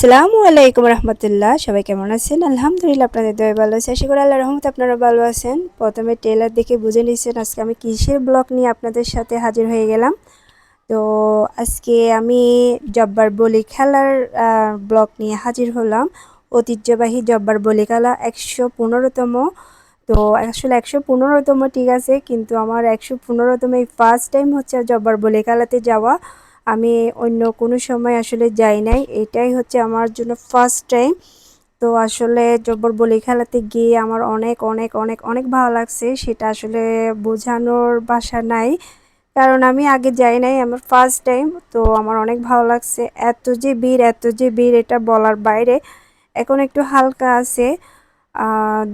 আসসালামু আলাইকুম রহমতুল্লাহ। সবাই কেমন আছেন? আলহামদুলিল্লাহ, আপনাদের দয় ভালো আছে। আশা করি আল্লাহ রহমত আপনারা ভালো আছেন। প্রথমে টেলার দেখে বুঝে নিচ্ছেন আজকে আমি কিসের ব্লগ নিয়ে আপনাদের সাথে হাজির হয়ে গেলাম। তো আজকে আমি জব্বার বলি খেলার ব্লগ নিয়ে হাজির হলাম। ঐতিহ্যবাহী জব্বার বলি খেলা একশো পনেরোতম। তো আসলে একশো পনেরোতম ঠিক আছে, কিন্তু আমার একশো পনেরোতম এই ফার্স্ট টাইম হচ্ছে জব্বার বলি খেলাতে যাওয়া। আমি অন্য কোনো সময় আসলে যাই নাই। এটাই হচ্ছে আমার জন্য ফার্স্ট টাইম তো আসলে জব্বর বলি খেলাতে গিয়ে আমার অনেক অনেক অনেক অনেক ভালো লাগছে। সেটা আসলে বোঝানোর বাসা নাই। কারণ আমি আগে যাই নাই, আমার ফার্স্ট টাইম তো আমার অনেক ভালো লাগছে। এত যে বীর এত যে বীর এটা বলার বাইরে এখন একটু হালকা আছে।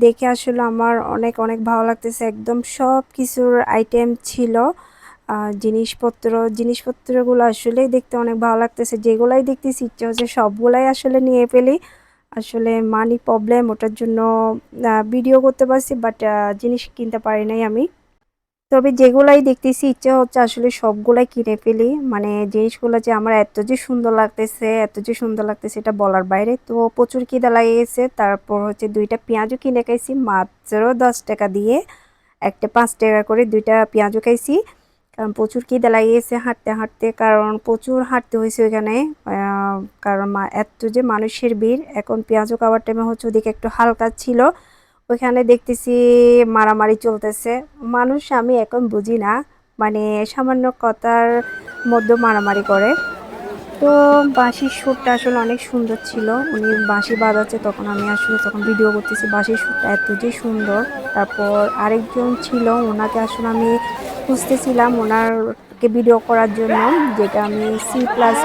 দেখে আসলে আমার অনেক অনেক ভালো লাগতেছে। একদম সব কিছুর আইটেম ছিল। জিনিসপত্র, জিনিসপত্রগুলো আসলেই দেখতে অনেক ভালো লাগতেছে। যেগুলাই দেখতেছি, ইচ্ছা হচ্ছে সবগুলাই আসলে নিয়ে ফেলি। আসলে মানি প্রবলেম ওটার জন্য ভিডিও করতে পারছি বাট জিনিস কিনতে পারি নাই আমি। তবে যেগুলাই দেখতেছি, ইচ্ছা হচ্ছে আসলে সবগুলাই কিনে ফেলি। মানে জিনিসগুলো যে আমার এত যে সুন্দর লাগতেছে, এত যে সুন্দর লাগতেছে, এটা বলার বাইরে। তো প্রচুর কিদা লাগিয়েছে তারপর হচ্ছে দুইটা পেঁয়াজও কিনে খাইছি, মাত্র দশ টাকা দিয়ে। একটা পাঁচ টাকা করে দুইটা পেঁয়াজও খাইছি। কারণ প্রচুর খিদে লাগিয়েছে হাঁটতে হাঁটতে, কারণ প্রচুর হাঁটতে হয়েছে ওইখানে। কারণ এত যে মানুষের ভিড়, এখন পেঁয়াজও খাওয়ার টাইমে হচ্ছে ওদিকে একটু হালকা ছিল। ওইখানে দেখতেছি মারামারি চলতেছে। মানুষ আমি এখন বুঝি না মানে সামান্য কথার মধ্যে মারামারি করে। তো বাঁশির সুরটা আসলে অনেক সুন্দর ছিল। উনি বাঁশি বাজাচ্ছে তখন আমি আসলে তখন ভিডিও করতেছি বাঁশির সুরটা এত যে সুন্দর। তারপর আরেকজন ছিল, ওনাকে আসলে আমি খুঁজতেছিলাম ওনারকে ভিডিও করার জন্য, যেটা আমি সি প্লাস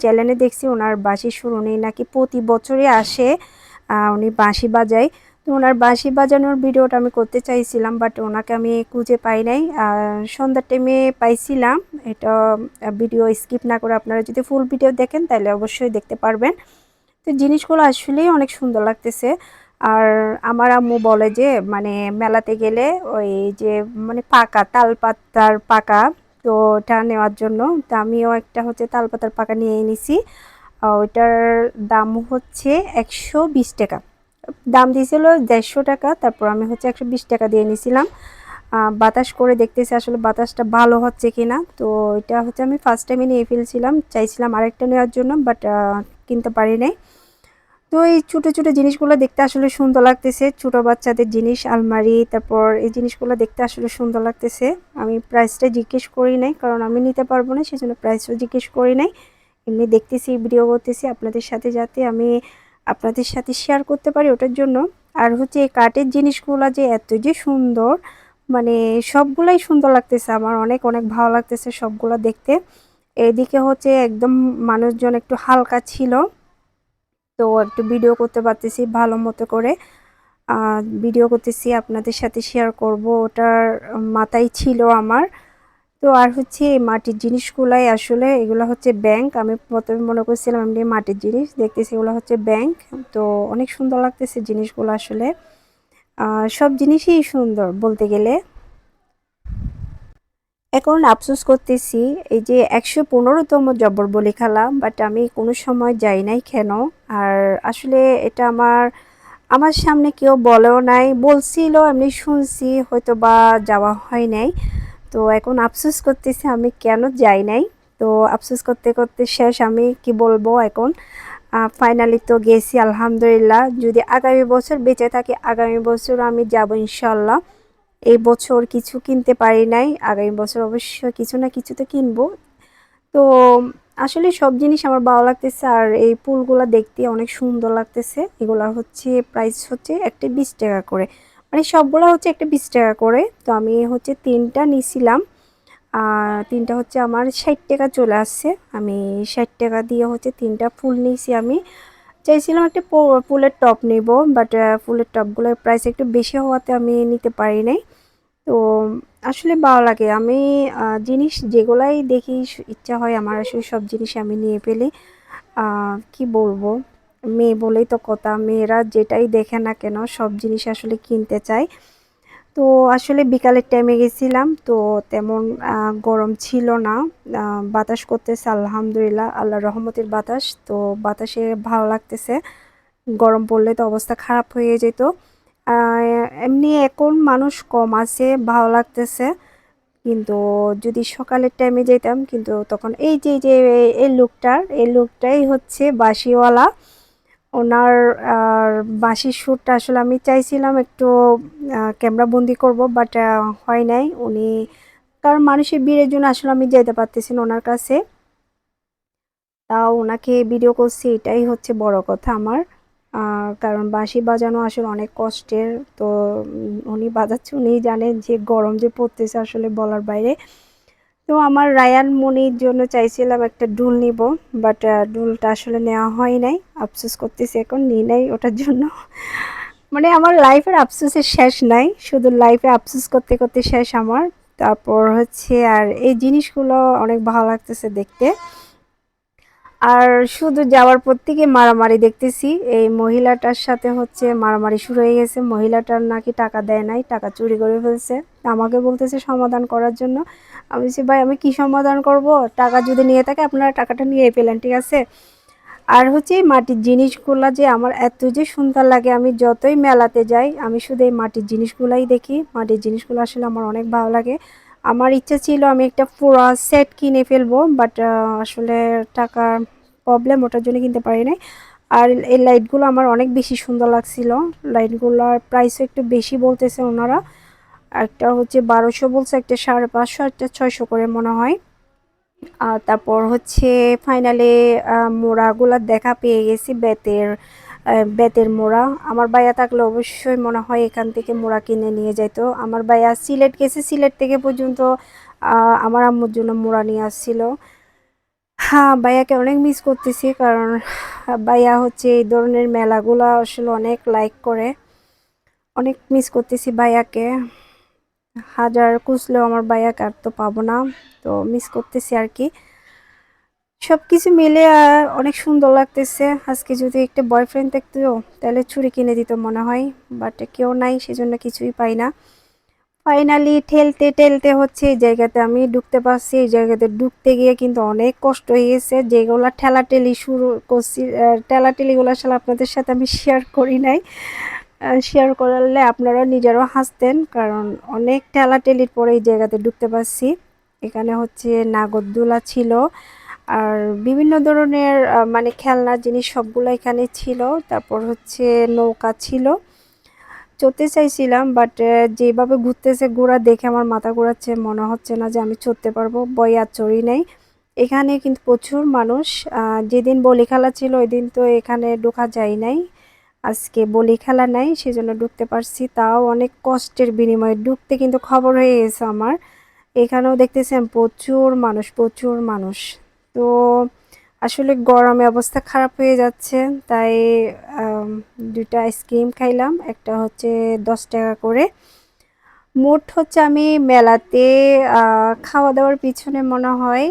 চ্যানেলে দেখছি, ওনার বাঁশি সুর উনি নাকি প্রতি বছরই আসে উনি বাঁশি বাজায়। তো ওনার বাঁশি বাজানোর ভিডিওটা আমি করতে চাইছিলাম বাট ওনাকে আমি খুঁজে পাই নাই। সন্ধ্যার টাইমে পাইছিলাম, এটা ভিডিও স্কিপ না করে আপনারা যদি ফুল ভিডিও দেখেন, তাহলে অবশ্যই দেখতে পারবেন। তো জিনিসগুলো আসলেই অনেক সুন্দর লাগতেছে। আর আমার আম্মু বলে যে মানে মেলাতে গেলে ওই যে মানে পাকা তাল পাতার পাকা, তো ওটা নেওয়ার জন্য, তো আমিও একটা হচ্ছে তাল পাতার পাকা নিয়ে এনেছি। ওইটার দাম হচ্ছে একশো বিশ টাকা। দাম দিয়েছিল দেড়শো টাকা, তারপর আমি হচ্ছে একশো বিশ টাকা দিয়ে নিয়েছিলাম বাতাস করে দেখতেছি আসলে বাতাসটা ভালো হচ্ছে কি না তো এটা হচ্ছে আমি ফার্স্ট টাইমে নিয়ে ফেলছিলাম, চাইছিলাম আরেকটা নেওয়ার জন্য বাট কিনতে পারি নাই। তো এই ছোটো ছোটো জিনিসগুলো দেখতে আসলে সুন্দর লাগতেছে। ছোটো বাচ্চাদের জিনিস, আলমারি, তারপর এই জিনিসগুলো দেখতে আসলে সুন্দর লাগতেছে। আমি প্রাইসটা জিজ্ঞেস করি নাই, কারণ আমি নিতে পারব না, সেজন্য প্রাইসও জিজ্ঞেস করি নাই। এমনি দেখতেছি ভিডিও করতেছি আপনাদের সাথে যাতে আমি আপনাদের সাথে শেয়ার করতে পারি ওটার জন্য। আর হচ্ছে এই কাঠের জিনিসগুলো যে এত যে সুন্দর মানে সবগুলাই সুন্দর লাগতেছে আমার, অনেক অনেক ভালো লাগতেছে সবগুলো দেখতে। এদিকে হচ্ছে একদম মানুষজন একটু হালকা ছিল। তো একটু ভিডিও করতে পারতেছি ভালো মতো করে। ভিডিও করতেছি, আপনাদের সাথে শেয়ার করব। ওটার মাথায় ছিল আমার। তো আর হচ্ছে এই মাটির জিনিসগুলাই আসলে এগুলো হচ্ছে ব্যাংক আমি প্রথমে মনে করছিলাম এমনি মাটির জিনিস, দেখতেছি এগুলো হচ্ছে ব্যাংক তো অনেক সুন্দর লাগতেছে জিনিসগুলো আসলে। সব জিনিসই সুন্দর বলতে গেলে। এখন আফসোস করতেছি, এই যে একশো পনেরোতম জব্বর বলি খেলা বাট আমি কোনো সময় যাই নাই কেন? আর আসলে এটা আমার আমার সামনে কেউ বলেও নাই বলছিল এমনি শুনছি হয়তো বা যাওয়া হয় নাই। তো এখন আফসোস করতেছি আমি কেন যাই নাই। তো আফসোস করতে করতে শেষ আমি কি বলব এখন? ফাইনালি তো গেছি, আলহামদুলিল্লাহ। যদি আগামী বছর বেঁচে থাকি, আগামী বছর আমি যাব ইনশাল্লাহ এই বছর কিছু কিনতে পারি নাই, আগামী বছর অবশ্যই কিছু না কিছু তো কিনবো। তো আসলে সব জিনিস আমার ভালো লাগতেছে আর এই ফুলগুলো দেখতে অনেক সুন্দর লাগতেছে। এগুলা হচ্ছে প্রাইস হচ্ছে একটা বিশ টাকা করে। মানে সবগুলো হচ্ছে একটা বিশ টাকা করে। তো আমি হচ্ছে তিনটা নিছিলাম। তিনটা হচ্ছে আমার ষাট টাকা চলে আসছে। আমি ষাট টাকা দিয়ে হচ্ছে তিনটা ফুল নিয়েছি আমি। চাইছিলাম একটা ফুলের টপ নিব বাট ফুলের টপগুলোর প্রাইস একটু বেশি হওয়াতে আমি নিতে পারি নাই। তো আসলে ভালো লাগে। আমি জিনিস যেগুলাই দেখি ইচ্ছা হয় আমার আসলে সব জিনিস আমি নিয়ে ফেলি। কি বলব? মেয়ে বলেই তো কথা, মেয়েরা যেটাই দেখে না কেন সব জিনিস আসলে কিনতে চায়। তো আসলে বিকালের টাইমে গেছিলাম, তো তেমন গরম ছিল না। বাতাস করতেছে, আলহামদুলিল্লাহ আল্লাহ রহমতের বাতাস। তো বাতাসে ভালো লাগতেছে। গরম পড়লে তো অবস্থা খারাপ হয়ে যেত। এমনি এখন মানুষ কম আছে, ভালো লাগতেছে। কিন্তু যদি সকালের টাইমে যেতাম, কিন্তু তখন এই যে যে, এই- লোকটার, এই লোকটাই হচ্ছে বাঁশিওয়ালা। ওনার, আর বাঁশির সুরটা আসলে আমি চাইছিলাম একটু ক্যামেরা বন্দি করব বাট হয় নাই। উনি, কারণ মানুষের ভিড়ের জন্য আসলে আমি যেতে পারতেছি না ওনার কাছে। তাও ওনাকে ভিডিও করছি, এটাই হচ্ছে বড় কথা আমার। কারণ বাঁশি বাজানো আসলে অনেক কষ্টের। তো উনি বাজাচ্ছে, উনিই জানেন যে গরম যে পড়তেছে আসলে বলার বাইরে। তো আমার রায়ান মনির জন্য চাইছিলাম একটা ডুল নিব, বাট ডুলটা আসলে নেওয়া হয় নাই। আফসোস করতেছি এখন, নিই নাই ওটার জন্য। মানে আমার লাইফের আফসোসের শেষ নাই, শুধু লাইফে আফসোস করতে করতে শেষ আমার। তারপর হচ্ছে, আর এই জিনিসগুলো অনেক ভালো লাগতেছে দেখতে। আর শুধু যাওয়ার পর থেকে মারামারি দেখতেছি। এই মহিলাটার সাথে হচ্ছে মারামারি শুরু হয়ে গেছে। মহিলাটার নাকি টাকা দেয় নাই, টাকা চুরি করে ফেলছে। আমাকে বলতেছে সমাধান করার জন্য। আমি বলছি, ভাই, আমি কি সমাধান করব? টাকা যদি নিয়ে থাকে, আপনারা টাকাটা নিয়ে পেলেন ঠিক আছে? আর হচ্ছে এই মাটির জিনিসগুলা যে আমার এত যে সুন্দর লাগে, আমি যতই মেলাতে যাই, আমি শুধু এই মাটির জিনিসগুলাই দেখি। মাটির জিনিসগুলো আসলে আমার অনেক ভালো লাগে। আমার ইচ্ছা ছিল আমি একটা পুরো সেট কিনে ফেলব বাট আসলে টাকার প্রবলেম ওটার জন্য কিনতে পারি নাই। আর এই লাইটগুলো আমার অনেক বেশি সুন্দর লাগছিল। লাইটগুলোর প্রাইসও একটু বেশি বলতেছে ওনারা। একটা হচ্ছে বারোশো বলছে, একটা সাড়ে পাঁচশো, একটা ছয়শো করে মনে হয়। আর তারপর হচ্ছে ফাইনালে মোড়াগুলা দেখা পেয়ে গেছি বেতের। বেতের মোড়া। আমার ভাইয়া থাকলে অবশ্যই মনে হয় এখান থেকে মোড়া কিনে নিয়ে যেত আমার ভাইয়া সিলেট গেছে, সিলেট থেকে পর্যন্ত আমার আম্মুর জন্য মোড়া নিয়ে আসছিল। হ্যাঁ ভাইয়াকে অনেক মিস করতেছি কারণ ভাইয়া হচ্ছে এই ধরনের মেলাগুলো আসলে অনেক লাইক করে। অনেক মিস করতেছি ভাইয়াকে। হাজার খুঁজলেও আমার ভাইয়াকে আর তো পাবো না, তো মিস করতেছি আর কি। সব কিছু মিলে আহ, অনেক সুন্দর লাগতেছে। আজকে যদি একটা বয়ফ্রেন্ড থাকতো তাহলে ছুরি কিনে দিত মনে হয় বাট কেউ নাই সেজন্য কিছুই পাই না। ফাইনালি ঠেলতে ঠেলতে হচ্ছে এই জায়গাতে আমি ঢুকতে পারছি এই জায়গাতে ঢুকতে গিয়ে কিন্তু অনেক কষ্ট হয়ে গেছে। যেগুলা ঠেলাঠেলি শুরু করছি আহ, ঠেলাঠেলিগুলো আসলে আপনাদের সাথে আমি শেয়ার করি নাই। শেয়ার করলে আপনারা নিজেরাও হাসতেন কারণ অনেক ঠেলাঠেলির পরে এই জায়গাতে ঢুকতে পারছি। এখানে হচ্ছে নাগরদোলা ছিল আর বিভিন্ন ধরনের মানে খেলনার জিনিস সবগুলো এখানে ছিল। তারপর হচ্ছে নৌকা ছিল। চড়তে চাইছিলাম বাট যেভাবে ঘুরতেছে ঘোরা দেখে আমার মাথা ঘোরাচ্ছে, মনে হচ্ছে না যে আমি চড়তে পারব। বই আর চড়ি নাই। এখানে কিন্তু প্রচুর মানুষ যেদিন বলি খেলা ছিল ওই দিন তো এখানে ঢোকা যায় নাই। আজকে বলি খেলা নাই, সেজন্য ঢুকতে পারছি। তাও অনেক কষ্টের বিনিময়ে ঢুকতে কিন্তু খবর হয়ে গেছে আমার। এখানেও দেখতেছেন প্রচুর মানুষ প্রচুর মানুষ। তো আসলে গরমে অবস্থা খারাপ হয়ে যাচ্ছে, তাই দুইটা আইসক্রিম খাইলাম, একটা হচ্ছে দশ টাকা করে। মোট হচ্ছে আমি মেলাতে খাওয়া দাওয়ার পিছনে মনে হয়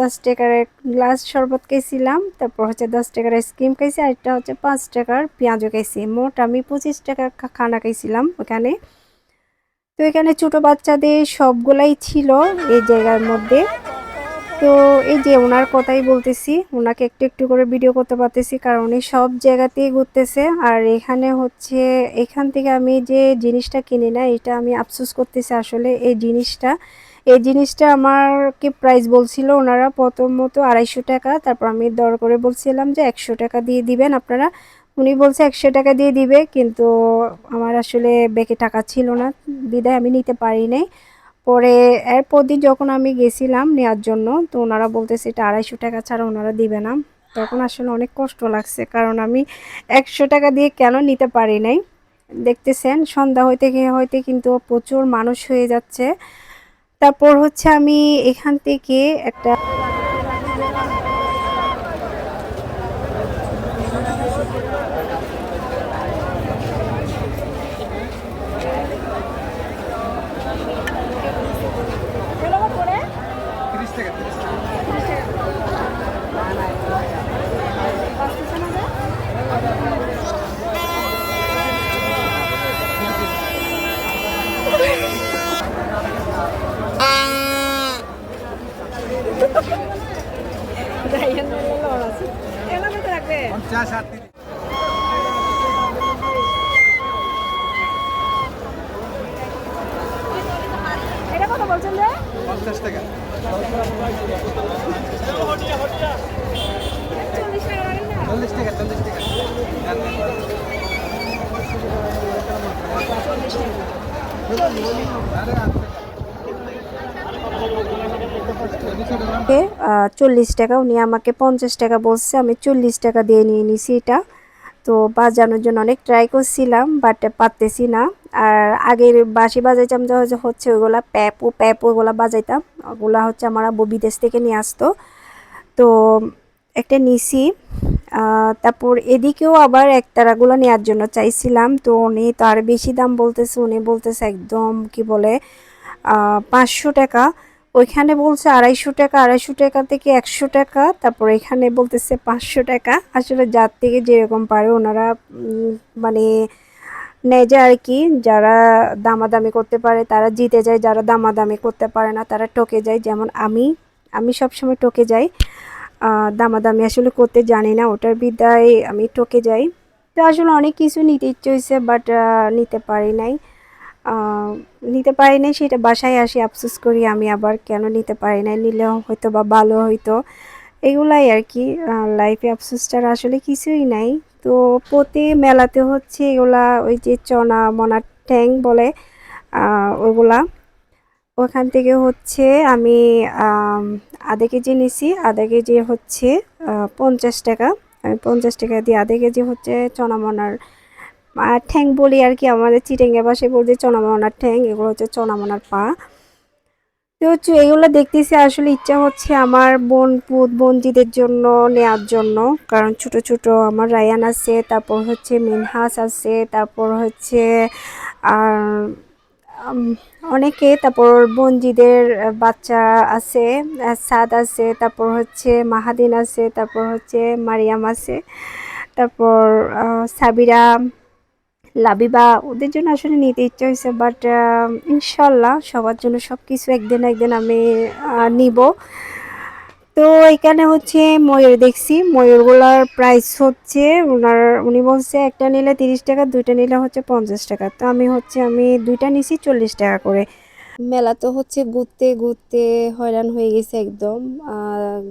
দশ টাকার এক গ্লাস শরবত খাইছিলাম, তারপর হচ্ছে দশ টাকার আইসক্রিম খাইছি, আর একটা হচ্ছে পাঁচ টাকার পেঁয়াজও খাইছি। মোট আমি পঁচিশ টাকার খানা খাইছিলাম ওখানে। তো এখানে ছোট বাচ্চাদের সবগুলাই ছিল এই জায়গার মধ্যে। তো এই যে ওনার কথাই বলতেছি, ওনাকে একটু একটু করে ভিডিও করতে পারতেছি কারণ উনি সব জায়গাতেই ঘুরতেছে। আর এখানে হচ্ছে, এখান থেকে আমি যে জিনিসটা কিনি না, এটা আমি আফসোস করতেছি আসলে এই জিনিসটা। এই জিনিসটা আমাকে প্রাইস বলছিল ওনারা প্রথমত আড়াইশো টাকা, তারপর আমি দর করে বলছিলাম যে একশো টাকা দিয়ে দিবেন আপনারা। উনি বলছে একশো টাকা দিয়ে দিবে, কিন্তু আমার আসলে ব্যাগে টাকা ছিল না, বিদায় আমি নিতে পারি নাই। পরে এরপর দিন যখন আমি গেছিলাম নেওয়ার জন্য, তো ওনারা বলতেছে এটা আড়াইশো টাকা ছাড়া ওনারা দিবে না। তখন আসলে অনেক কষ্ট লাগছে, কারণ আমি একশো টাকা দিয়ে কেন নিতে পারি নাই? দেখতেছেন, সন্ধ্যা হইতে হইতে কিন্তু প্রচুর মানুষ হয়ে যাচ্ছে। তারপর হচ্ছে আমি এখান থেকে একটা পঞ্চাশ আর তিরিশ এটা কত বলছেন যে পঞ্চাশ টাকা চল্লিশ টাকা করেন না চল্লিশ টাকা চল্লিশ টাকা চল্লিশ টাকা। উনি আমাকে পঞ্চাশ টাকা বলছে, আমি চল্লিশ টাকা দিয়ে নিয়ে নিছি এটা। তো বাজানোর জন্য অনেক ট্রাই করছিলাম বাট পারতেছি না। আর আগের বাঁশি বাজাইতাম যে হচ্ছে- ওইগুলা প্যাপো প্যাপো ওগুলা বাজাইতাম। ওগুলা হচ্ছে আমার আব্বু বিদেশ থেকে নিয়ে আসতো। তো একটা নিছি তারপর এদিকেও আবার একতারাগুলো নেওয়ার জন্য চাইছিলাম। তো উনি তার বেশি দাম বলতেছে, উনি বলতেছে একদম কি বলে পাঁচশো টাকা। ওইখানে বলছে আড়াইশো টাকা আড়াইশো টাকা থেকে একশো টাকা, তারপর এখানে বলতেছে পাঁচশো টাকা। আসলে যার থেকে যেরকম পারে ওনারা মানে নেয় যে আর কি, যারা দামাদামি করতে পারে, তারা জিতে যায়, যারা দামাদামি করতে পারে না, তারা টকে যায়। যেমন আমি আমি সবসময় টকে যাই। দামাদামি আসলে করতে জানি না, ওটার বিদ্যায় আমি টকে যাই। তো আসলে অনেক কিছু নিতে ইচ্ছে হয়েছে বাট নিতে পারি নাই। নিতে পারি নাই, সেটা বাসায় আসি, আফসোস করি আমি আবার কেন নিতে পারি নাই নিলেও হয়তো বা ভালো হইতো। এগুলাই আর কি লাইফে আফসোসটার আসলে কিছুই নাই। তো প্রতি মেলাতে হচ্ছে এগুলা, ওই যে চনা, মনা ট্যাং বলে ওগুলা। ওখান থেকে হচ্ছে আমি আধা কেজি নিছি, আধা কেজি হচ্ছে পঞ্চাশ টাকা। আমি পঞ্চাশ টাকা দিয়ে আধা কেজি হচ্ছে চনামনার আর ঠ্যাং বলি আর কি, আমাদের চিটেঙ্গা পাশে বলছে চনামনার ঠ্যাং, এগুলো হচ্ছে চনামনার পা। তো হচ্ছে এগুলো দেখতেছি আসলে ইচ্ছা হচ্ছে আমার বোন, পুত, বোনজিদের জন্য নেওয়ার জন্য। কারণ ছোট ছোট আমার রায়ান আছে, তারপর হচ্ছে মিনহাস আছে, তারপর হচ্ছে আর অনেকে, তারপর বঞ্জিদের বাচ্চা আছে, সাদ আছে, তারপর হচ্ছে মাহাদিন আছে, তারপর হচ্ছে মারিয়াম আছে, তারপর সাবিরা লাবিবা ওদের জন্য আসলে নিতে ইচ্ছা হয়েছে বাট ইনশাল্লাহ সবার জন্য সব কিছু একদিন একদিন আমি নিব। তো এখানে হচ্ছে ময়ূর দেখছি, ময়ূরগুলার প্রাইস হচ্ছে ওনার উনি বলছে একটা নিলে তিরিশ টাকা, দুইটা নিলে হচ্ছে পঞ্চাশ টাকা। তো আমি হচ্ছে, আমি দুইটা নিছি চল্লিশ টাকা করে। মেলা তো হচ্ছে ঘুরতে ঘুরতে হয়রান হয়ে গেছে একদম।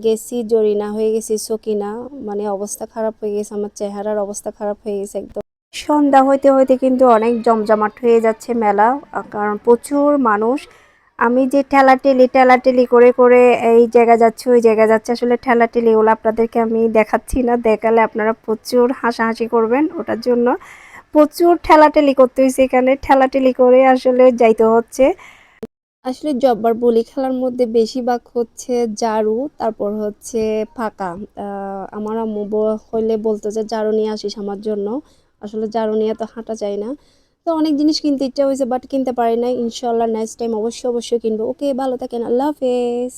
গেছি, জরিনা হয়ে গেছি, সকিনা। মানে অবস্থা খারাপ হয়ে গেছে, আমার চেহারার অবস্থা খারাপ হয়ে গেছে একদম। সন্ধ্যা হইতে হইতে কিন্তু অনেক জমজমাট হয়ে যাচ্ছে মেলা কারণ প্রচুর মানুষ। আমি যে ঠেলাঠেলি ঠেলাঠেলি করে করে এই জায়গা যাচ্ছে, ওই জায়গা যাচ্ছে, আসলে ঠেলাঠেলি ওগুলো আপনাদেরকে আমি দেখাচ্ছি না, দেখালে আপনারা প্রচুর হাসাহাসি করবেন, ওটার জন্য প্রচুর ঠেলাঠেলি করতে হয়েছে এখানে, ঠেলাঠেলি করে আসলে যাইতে হচ্ছে। আসলে জব্বার বলি খেলার মধ্যে বেশিরভাগ হচ্ছে জারু তারপর হচ্ছে ফাঁকা। আমার আম্মু হইলে বলতো যে জারু নিয়ে আসিস আমার জন্য। আসলে জারু নিয়ে তো হাঁটা যায় না। তো অনেক জিনিস কিনতে ইচ্ছা হয়েছে বাট কিনতে পারি না ইনশাল্লাহ নেক্সট টাইম অবশ্যই অবশ্যই কিনবো। ওকে ভালো থাকেন, আল্লাহ হাফেজ।